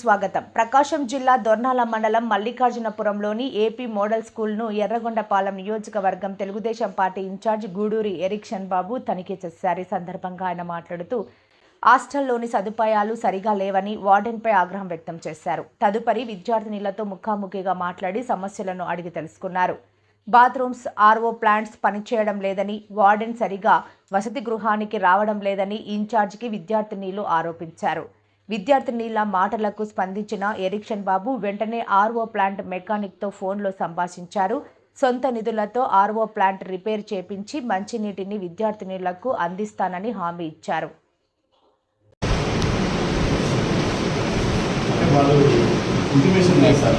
స్వాగతం. ప్రకాశం జిల్లా దొర్నాల మండలం మల్లికార్జునపురంలోని ఏపీ మోడల్ స్కూల్ను ఎర్రగొండపాలెం నియోజకవర్గం తెలుగుదేశం పార్టీ ఇన్ఛార్జ్ గూడూరి ఎరిక్షన్ బాబు తనిఖీ చేశారు. ఈ సందర్భంగా ఆయన మాట్లాడుతూ హాస్టల్లోని సదుపాయాలు సరిగా లేవని వార్డెన్పై ఆగ్రహం వ్యక్తం చేశారు. తదుపరి విద్యార్థినిలతో ముఖాముఖిగా మాట్లాడి సమస్యలను అడిగి తెలుసుకున్నారు. బాత్రూమ్స్ ఆర్ఓ ప్లాంట్స్ పనిచేయడం లేదని వార్డెన్ సరిగా వసతి గృహానికి రావడం లేదని ఇన్ఛార్జికి విద్యార్థినీలు ఆరోపించారు. విద్యార్థినీల మాటలకు స్పందించిన ఎరిక్షన్ బాబు వెంటనే ఆర్ఓ ప్లాంట్ మెకానిక్తో ఫోన్లో సంభాషించారు. సొంత నిధులతో ఆర్ఓ ప్లాంట్ రిపేర్ చేపించి మంచినీటిని విద్యార్థినీలకు అందిస్తానని హామీ ఇచ్చారు. వాళ్ళు ఇంటిమేషన్ లేదు సార్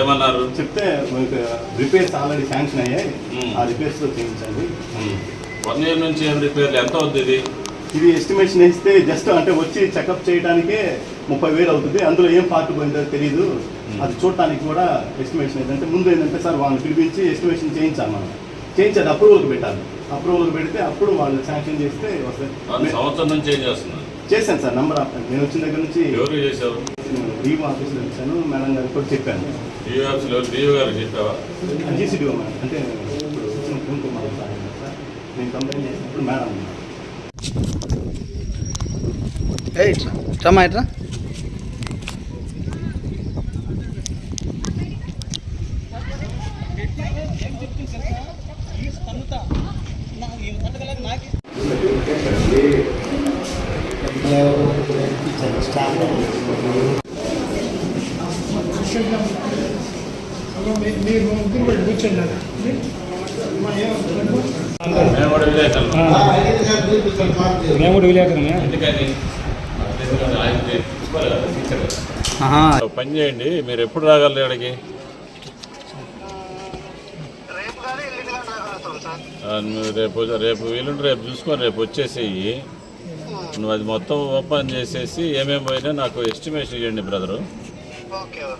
ఏమన్నారు? చెప్తే మీకు రిపేర్స్ ఆల్రెడీ శాంక్షన్ అయ్యాయి. ఆ రిపేర్స్తో చేయించండి వన్ ఇయర్ నుంచి ఏం రిపేర్లు? ఎంత అవుతుంది ఇది? ఇది ఎస్టిమేషన్ ఇస్తే జస్ట్ అంటే వచ్చి చెకప్ చేయడానికే ముప్పై వేలు అవుతుంది. అందులో ఏం పార్ట్ పోయిందో తెలియదు అది చూడటానికి కూడా ఎస్టిమేషన్ ఏంటంటే ముందు ఏంటంటే సార్ వాళ్ళని పిలిపించి ఎస్టిమేషన్ చేయించాలి మనం. చేయించేది అప్రూవల్కి పెట్టాలి. అప్రూవల్కి పెడితే అప్పుడు వాళ్ళు శాంక్షన్ చేస్తే వస్తాయి. సంవత్సరం నుంచి ఏం చేస్తున్నారు? చేశాను సార్ నంబర్ నేను వచ్చిన దగ్గర నుంచి ఎవరు చేశారు? డీఓ ఆఫీస్లో వచ్చాను. మేడం గారికి కూడా చెప్పాను. డిఓ ఆఫీస్లో డిఓ గారు చెప్పావా జీసీడీఓ మేడం అంటే ఇప్పుడు వచ్చిన ఫోన్ కుమార్ సార్ ఉన్నారు సార్ నేను కంప్లైంట్ చేసినప్పుడు మేడం. ఏ ఇట్లా రమ్మా కూడా కూర్చోండి అలా. మేము కూడా మేము కూడా విలేకరమే ఒక పని చేయండి మీరు ఎప్పుడు రాగలరు ఇక్కడికి నువ్వు రేపు రేపు వీలుంటే రేపు చూసుకొని రేపు వచ్చేసేయి నువ్వు అది మొత్తం ఓపెన్ చేసేసి ఏమేమి పోయినా నాకు ఎస్టిమేషన్ ఇవ్వండి బ్రదరు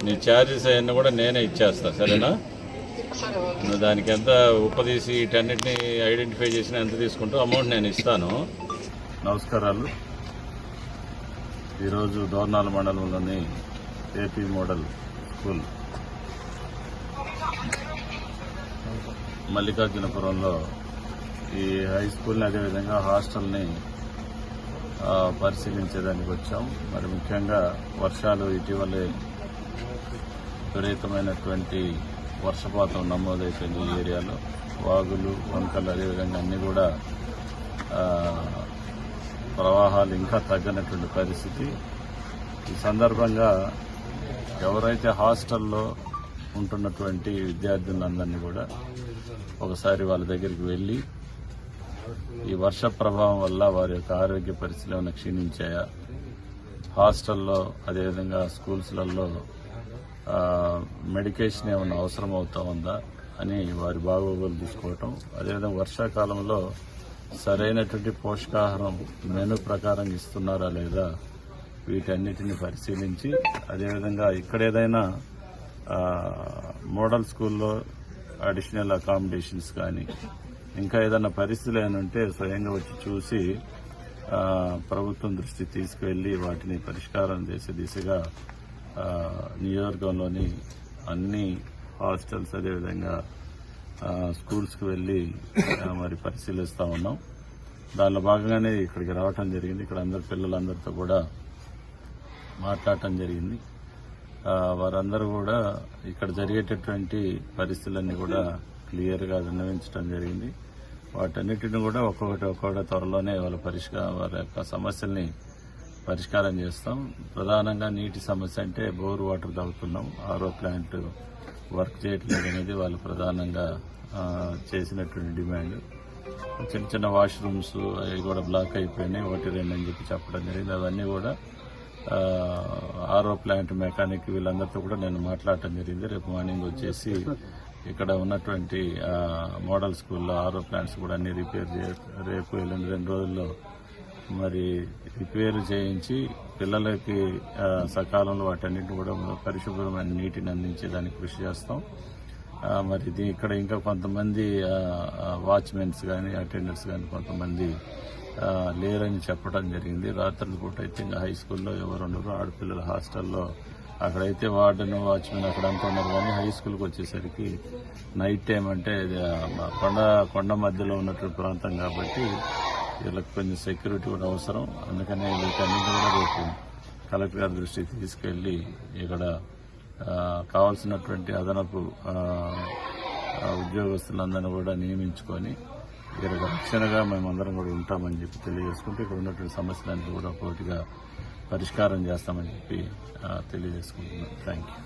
నీ ఛార్జెస్ అవన్నీ కూడా నేనే ఇచ్చేస్తా సరేనా? నువ్వు దానికి ఎంత ఉప్పదీసి వీటన్నిటిని ఐడెంటిఫై చేసిన ఎంత తీసుకుంటూ అమౌంట్ నేను ఇస్తాను. నమస్కారాలు. ఈరోజు దోర్నాల మండలంలోని ఏపీ మోడల్ స్కూల్. మల్లికార్జునపురంలో ఈ హై స్కూల్ని అదేవిధంగా హాస్టల్ని పరిశీలించేదానికి వచ్చాం. మరి ముఖ్యంగా వర్షాలు ఇటీవలే విపరీతమైనటువంటి వర్షపాతం నమోదైపోయింది ఈ ఏరియాలో. వాగులు వంకలు అదేవిధంగా అన్నీ కూడా ప్రవాహాలు ఇంకా తగ్గినటువంటి పరిస్థితి. ఈ సందర్భంగా ఎవరైతే హాస్టల్లో ఉంటున్నటువంటి విద్యార్థులందరినీ కూడా ఒకసారి వాళ్ళ దగ్గరికి వెళ్ళి ఈ వర్ష ప్రభావం వల్ల వారి యొక్క ఆరోగ్య పరిస్థితులు ఏమైనా క్షీణించాయా? హాస్టల్లో అదేవిధంగా స్కూల్స్లలో మెడికేషన్ ఏమైనా అవసరం అవుతా ఉందా అని వారి బాగోగులు తీసుకోవటం. అదేవిధంగా వర్షాకాలంలో సరైనటువంటి పోషకాహారం మెను ప్రకారం ఇస్తున్నారా లేదా వీటన్నిటిని పరిశీలించి అదేవిధంగా ఇక్కడ ఏదైనా మోడల్ స్కూల్లో అడిషనల్ అకామిడేషన్స్ కానీ ఇంకా ఏదైనా పరిస్థితులు ఏమంటే ఉంటే స్వయంగా వచ్చి చూసి ప్రభుత్వం దృష్టికి తీసుకువెళ్ళి వాటిని పరిష్కారం చేసే దిశగా నియోజకవర్గంలోని అన్ని హాస్టల్స్ అదేవిధంగా స్కూల్స్కి వెళ్ళి మరి పరిశీలిస్తా ఉన్నాం. దానిలో భాగంగానే ఇక్కడికి రావటం జరిగింది. ఇక్కడ అందరు పిల్లలందరితో కూడా మాట్లాడటం జరిగింది. వారందరూ కూడా ఇక్కడ జరిగేటటువంటి పరిస్థితులన్నీ కూడా క్లియర్గా విన్నవించడం జరిగింది. వాటన్నిటిని కూడా ఒక్కొక్కటి ఒక్కొక్కటి త్వరలోనే వాళ్ళ పరిష్కారం వారి యొక్క సమస్యల్ని పరిష్కారం చేస్తాం. ప్రధానంగా నీటి సమస్య అంటే బోర్ వాటర్ తాగుతున్నాం. ఆరో ప్లాంట్ వర్క్ చేయట్లేదు అనేది వాళ్ళు ప్రధానంగా చేసినటువంటి డిమాండ్. చిన్న చిన్న వాష్రూమ్స్ అవి కూడా బ్లాక్ అయిపోయినాయి. ఒకటి రెండు అని చెప్పి చెప్పడం జరిగింది. అవన్నీ కూడా ఆరో ప్లాంట్ మెకానిక్ వీళ్ళందరితో కూడా నేను మాట్లాడటం జరిగింది. రేపు మార్నింగ్ వచ్చేసి ఇక్కడ ఉన్నటువంటి మోడల్ స్కూల్లో ఆరో ప్లాంట్స్ కూడా అన్ని రిపేర్ చే రేపు ఎల్లుండి రెండు రోజుల్లో మరి రిపేర్ చేయించి పిల్లలకి సకాలంలో వాటన్నిటిని కూడా పరిశుభ్రమైన నీటిని అందించేదానికి కృషి చేస్తాం. మరి ఇది ఇక్కడ ఇంకా కొంతమంది వాచ్మెన్స్ కానీ అటెండర్స్ కానీ కొంతమంది లేరని చెప్పడం జరిగింది. రాత్రులు పూట అయితే ఇంకా హై స్కూల్లో ఎవరు ఉండరు. ఆడపిల్లల హాస్టల్లో అక్కడైతే వార్డెన్ వాచ్మెన్ అక్కడ అంతా కానీ హై స్కూల్కి వచ్చేసరికి నైట్ టైం అంటే కొండ కొండ మధ్యలో ఉన్నటువంటి ప్రాంతం కాబట్టి వీళ్ళకి కొంచెం సెక్యూరిటీ కూడా అవసరం. అందుకనే వీటన్నింటి కూడా రేపు కలెక్టర్ గారి దృష్టికి తీసుకెళ్ళి ఇక్కడ కావాల్సినటువంటి అదనపు ఉద్యోగస్తులందరినీ కూడా నియమించుకొని ఇక్కడ రక్షణగా మేమందరం కూడా ఉంటామని చెప్పి తెలియజేసుకుంటూ ఇక్కడ ఉన్నటువంటి సమస్యలన్నీ కూడా ఒకటిగా పరిష్కారం చేస్తామని చెప్పి తెలియజేసుకుంటున్నాం. Thank you